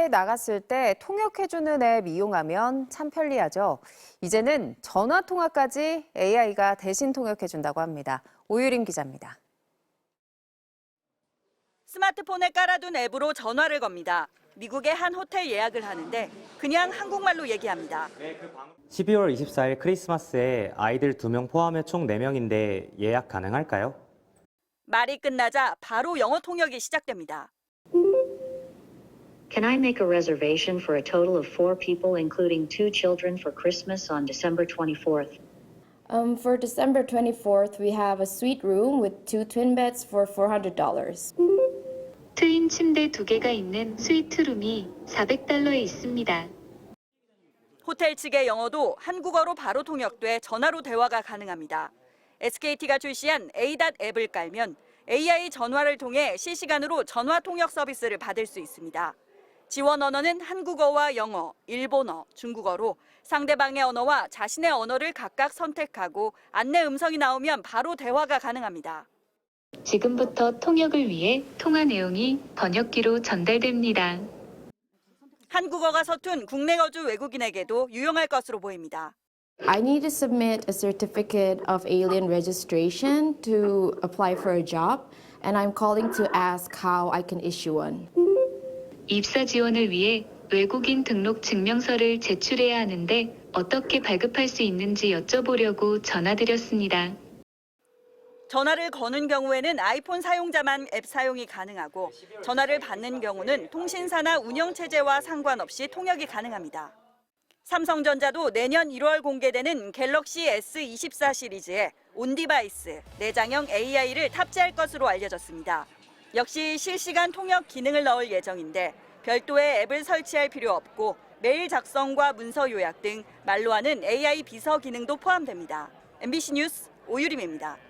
해외에 나갔을 때 통역해주는 앱 이용하면 참 편리하죠. 이제는 전화 통화까지 AI가 대신 통역해준다고 합니다. 오유림 기자입니다. 스마트폰에 깔아둔 앱으로 전화를 겁니다. 미국의 한 호텔 예약을 하는데 그냥 한국말로 얘기합니다. 12월 24일 크리스마스에 아이들 2명 포함해 총 4명인데 예약 가능할까요? 말이 끝나자 바로 영어 통역이 시작됩니다. Can I make a reservation for a total of four people, including two children, for Christmas on December 24th? Um, for December 24th, we have a suite room with two twin beds for $400. 트윈 침대 두 개가 있는 스위트룸이 400달러에 있습니다. 호텔 측의 영어도 한국어로 바로 통역돼 전화로 대화가 가능합니다. SKT가 출시한 A.DOT 앱을 깔면 AI 전화를 통해 실시간으로 전화 통역 서비스를 받을 수 있습니다. 지원 언어는 한국어와 영어, 일본어, 중국어로 상대방의 언어와 자신의 언어를 각각 선택하고 안내 음성이 나오면 바로 대화가 가능합니다. 지금부터 통역을 위해 통화 내용이 번역기로 전달됩니다. 한국어가 서툰 국내 거주 외국인에게도 유용할 것으로 보입니다. I need to submit a certificate of alien registration to apply for a job, and I'm calling to ask how I can issue one. 입사 지원을 위해 외국인 등록 증명서를 제출해야 하는데 어떻게 발급할 수 있는지 여쭤보려고 전화드렸습니다. 전화를 거는 경우에는 아이폰 사용자만 앱 사용이 가능하고 전화를 받는 경우는 통신사나 운영체제와 상관없이 통역이 가능합니다. 삼성전자도 내년 1월 공개되는 갤럭시 S24 시리즈에 온디바이스, 내장형 AI를 탑재할 것으로 알려졌습니다. 역시 실시간 통역 기능을 넣을 예정인데 별도의 앱을 설치할 필요 없고 메일 작성과 문서 요약 등 말로 하는 AI 비서 기능도 포함됩니다. MBC 뉴스 오유림입니다.